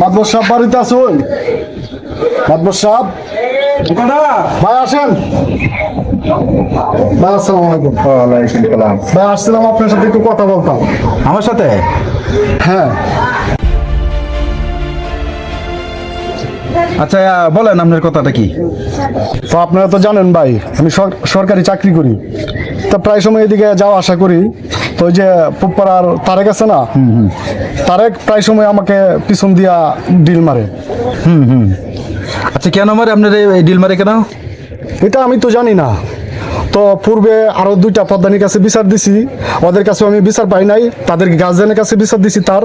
মাদবর সাহেব বাড়িতে আসুন মাদবর সাহেব? ভাই আসেন। ভাই আসসালামু আলাইকুম। ভাই আসছিলাম আপনার সাথে একটু কথা বলতাম। আমার সাথে? হ্যাঁ। আচ্ছা বলেন আপনার কথাটা কি? তো আপনারা তো জানেন ভাই আমি সরকারি চাকরি করি। তা প্রায় সময় এদিকে যাওয়া আশা করি। তো ওই যে পুপাড়ার তারেক আছে না? তারেক প্রায় সময় আমাকে পিছন দিয়া ডিল মারে। হুম আচ্ছা কেন মারে? আপনার এই ডিল মারে কেন? এটা আমি তো জানি না। তো পূর্বে আরও দুইটা পদ্মানির কাছে বিচার দিছি। ওদের কাছে আমি বিচার পাই নাই। তাদের গার্জেনের কাছে বিচার দিছি তার।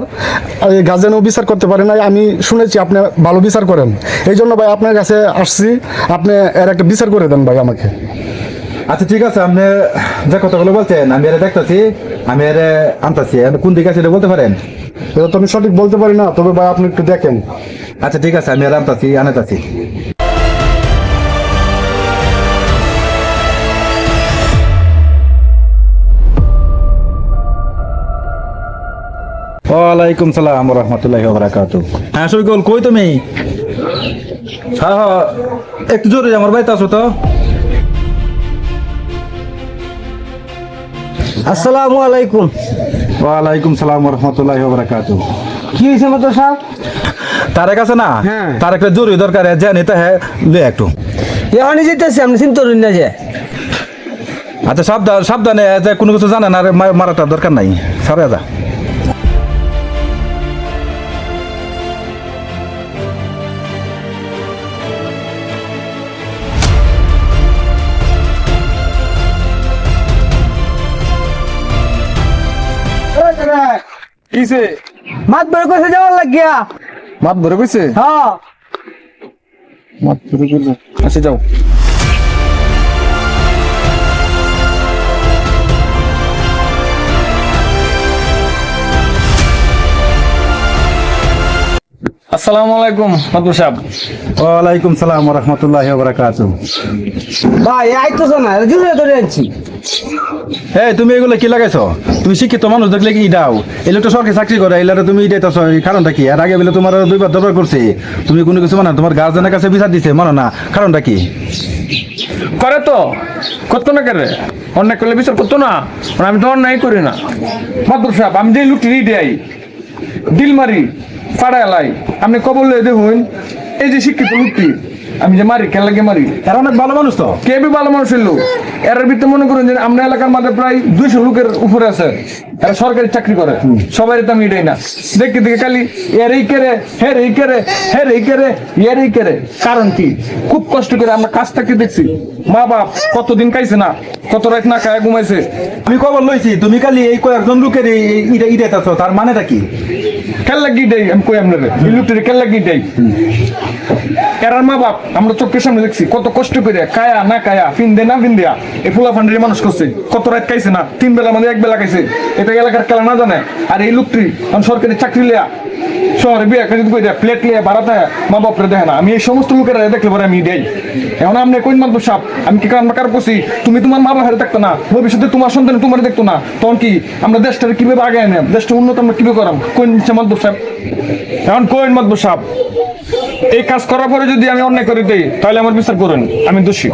গার্জেনও বিচার করতে পারে নাই। আমি শুনেছি আপনি ভালো বিচার করেন। এই জন্য ভাই আপনার কাছে আসছি। আপনি এর একটা বিচার করে দেন ভাই আমাকে। আচ্ছা ঠিক আছে আপনি যে কথাগুলো বলছেন আমি এর দেখতেছি আমি এর আনতাছি। কোন দিকে আছে এটা বলতে পারেন? এটা তো আমি সঠিক বলতে পারি না তবে ভাই আপনি একটু দেখেন। আচ্ছা ঠিক আছে আমি এর আনতাছি আনাতাছি। ওয়ালাইকুম সালাম রহমতুল্লাহি বারাকাতু হ্যাঁ সবিকল কই তুমি? হ্যাঁ হ্যাঁ একটু জোরে আমার বাড়িতে আসো তো। আসসালামু আলাইকুম। ওয়ালাইকুম সালাম রহমতুল্লাহি বারাকাতু কি হয়েছে মতো সাহেব তার কাছে না? হ্যাঁ। তার একটা জরুরি দরকার জানি তো হ্যাঁ দে একটু। এখনই যেতেছি আপনি চিন্তা করেন না যে। আচ্ছা সাবধান সাবধানে যে কোনো কিছু জানেন আর মারাটা দরকার নাই। সরে যা। কিসে মাত বড় কইছে যাওয়ার লাগিয়া। মাত বড় কইছে? হ্যাঁ। মাত বড় কইছে। আচ্ছা যাও। আসসালামু আলাইকুম মাদুর সাহেব। ওয়ালাইকুম সালাম রহমতুল্লাহি বারাকাতু ভাই আইতেছ না জুড়ে ধরে আনছি। এই তুমি এগুলো কি লাগাইছো? তুমি শিক্ষিত মানুষ দেখলে কি দাও সরকারি চাকরি করে তুমি ইটাইতেছ কারণটা কি? আর আগে বলে তোমার দুইবার দরবার করছে। তুমি কোনো কিছু মানে তোমার গার্জেনের কাছে বিচার দিছে মনে না কারণটা কি? করে তো করতো না কেন অন্যায় করলে বিচার করতো না আমি তো অন্যায় করি না। মাদুর সাহেব আমি যে লুটি দেই ডিল মারি ফাড়ায় লাই। আপনি কবল লয়ে দেখুন এই যে শিক্ষিত লুকটি আমি যে মারি কেন লাগে মারি? এরা অনেক ভালো মানুষ তো। কে বি ভালো মানুষের লোক? এর ভিতরে মনে করুন যে আমরা এলাকার মাঝে প্রায় দুইশো লোকের উপরে আছে। এরা সরকারি চাকরি করে। সবাই তো আমি এটাই না। দেখতে দেখে খালি এর এই কেরে হের এই কেরে হের এই কেরে এর এই কেরে কারণ কি? খুব কষ্ট করে আমরা কাজটাকে দেখছি? মা বাপ কতদিন খাইছে না কত রাত না খায় ঘুমাইছে? আমি খবর লইছি তুমি খালি এই কয়েকজন লোকের ইটা ইটাইতেছ তার মানেটা কি? খেলা গিয়ে দেয় আমি কই খেলা গিয়ে দেয় এরার মা বাপ আমরা চোখের সামনে দেখছি কত কষ্ট করে কায়া না কায়া ফিন্দে না ফিন্দিয়া এই ফুলা ফান্ডের মানুষ করছে কত রাত খাইছে না তিন বেলা মানে এক বেলা খাইছে এটা এলাকার খেলা না জানে? আর এই লোকটি এখন সরকারি চাকরি লিয়া শহরে বিয়ে করে দেয় প্লেট লিয়া বাড়াতে মা বাপরে দেখে না। আমি এই সমস্ত লোকেরা দেখলে পরে আমি দেই। এখন আপনি কইন মাত্র সাপ, আমি কি কারণ কার পছি তুমি তোমার মা বাপের দেখতো না, ভবিষ্যতে তোমার সন্তান তোমার দেখতো না। তখন কি আমরা দেশটাকে কীভাবে আগে আনে দেশটা উন্নত আমরা কীভাবে করাম? কোন মাদ্দব সাহেব এখন কোন মাদ্দব সাহেব এই কাজ করার পরে যদি আমি অন্যায় করে দিই, তাহলে আমার বিচার করুন। আমি দোষী।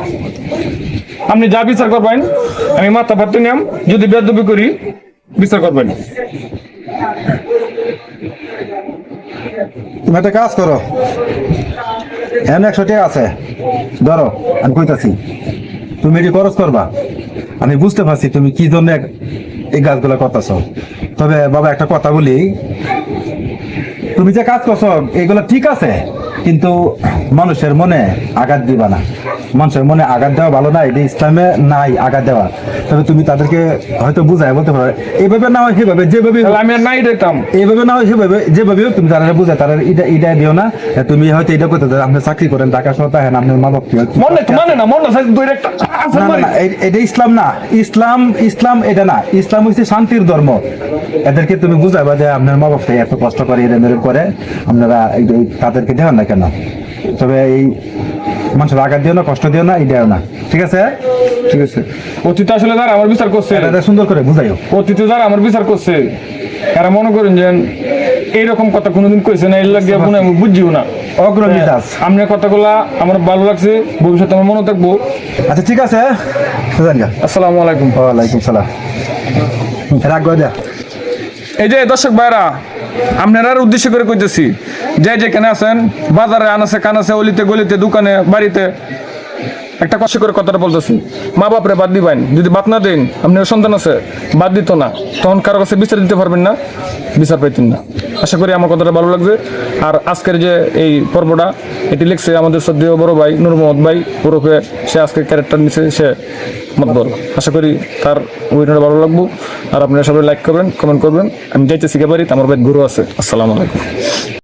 আপনি যা বিচার করবেন, আমি মাথা পাতে নিয়াম। যদি বেদবি করি বিচার করবেন। তুমি একটা কাজ করো। এমন একশো টাকা আছে। ধরো, আমি কইতাছি, তুমি এটি খরচ করবা? আমি বুঝতে পারছি তুমি কি জন্য এই গাছগুলো করতেছ। তবে বাবা, একটা কথা বলি। তুমি যে কাজ করছ, এগুলো ঠিক আছে, কিন্তু মানুষের মনে আঘাত দিবা না। মানুষের মনে আঘাত দেওয়া ভালো না এটা ইসলামে নাই আঘাত দেওয়া। তবে তুমি তাদেরকে হয়তো বুঝায় বলতে পারো এইভাবে না হয় সেভাবে যেভাবে আমি নাই দিতাম এইভাবে না হয় সেভাবে যেভাবে তুমি তারা বুঝে তারা এটা এটা দিও না তুমি হয়তো এটা করতে আপনি চাকরি করেন টাকা সহ তাহেন আপনার মা বাপ মনে মানে না মনে এটা ইসলাম না ইসলাম ইসলাম এটা না ইসলাম হচ্ছে শান্তির ধর্ম। এদেরকে তুমি বুঝাবা যে আপনার মা বাপ এত কষ্ট করে এরম করে আপনারা তাদেরকে দেন না কেন? তবে এই মানুষের আঘাত দিও না কষ্ট দিও না এই দিও না। ঠিক আছে? ঠিক আছে। অতীত আসলে যারা আমার বিচার করছে এটা সুন্দর করে বুঝাইও। অতীতে যারা আমার বিচার করছে এরা মনে করেন যে এইরকম কথা কোনোদিন কইছে না এর লাগে মনে হয় আমি বুঝিও না। অগ্র মিজাজ আপনার কথাগুলা আমার ভালো লাগছে ভবিষ্যতে আমার মনে থাকব। আচ্ছা ঠিক আছে। আসসালামু আলাইকুম। ওয়ালাইকুম সালাম। রাখব দেয়া। এই যে দর্শক ভাইরা, আপনার উদ্দেশ্য করে কইতেছি, যে যেখানে আছেন, বাজারে আনাছে, কানাছে, অলিতে, গলিতে, দোকানে, বাড়িতে, একটা কষ্ট করে কথাটা বলতেছি। মা বাপরে বাদ দিবেন, যদি বাদ না দেন, আপনার সন্তান আছে, বাদ দিত না। তখন কারও কাছে বিচার দিতে পারবেন না, বিচার পাইতেন না। আশা করি আমার কথাটা ভালো লাগবে আর আজকের যে এই পর্বটা, এটি লিখছে আমাদের শ্রদ্ধেয় বড় ভাই নূর মোহাম্মদ ভাই, ওরফে সে আজকে ক্যারেক্টার নিছে, সে মতবল আশা করি তার অভিনয়টা ভালো লাগবো। আর আপনারা সবাই লাইক করবেন কমেন্ট করবেন। আমি যাইতে শিখে পারি তো আমার ভাই গুরু আছে। আসসালামু আলাইকুম।